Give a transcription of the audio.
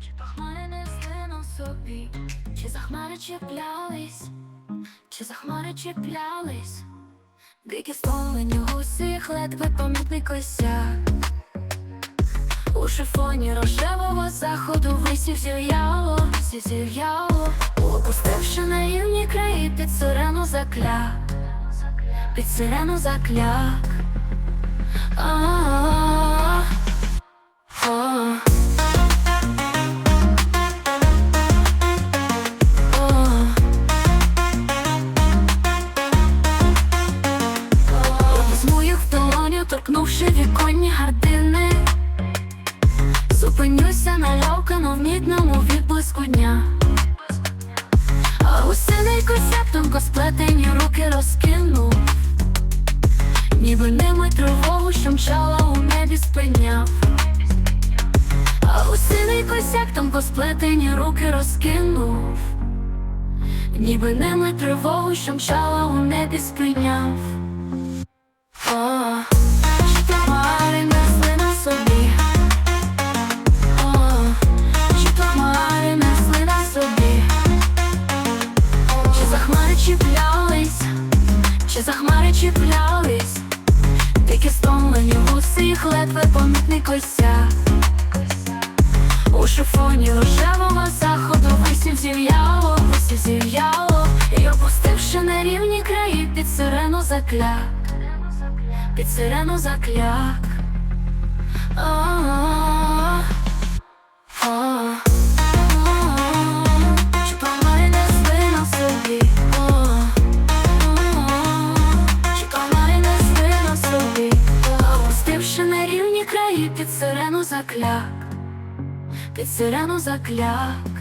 Чи то хмари несли на собі, чи за хмари чіплялись, чи за хмари чіплялись, дикі столені гусих ледве помітний косяк. У шифоні рожевого заходу висів зів'яло, зів'яло, опустивши наївні краї під сирену закляк, під сирену закляк. А-а-а. Зупинюся на льовкану мідному відблиску дня. А косяк тонко сплетені руки розкинув. Ніби ними тривогу, що мчала у небі спиняв. А гусиний косяк тонко сплетені руки розкинув. Ніби ними тривогу, що мчала у небі спиняв. Чи за хмари чіплялись, Дикі стомлені гуси, їх ледве помітний косяк. У шифоні рожевого заходу висів зів'яло, висів зів'яло, і опустивши на рівні краї під сирену закляк, під сирену закляк. А-а-а. Сирену закляк, під сирену закляк.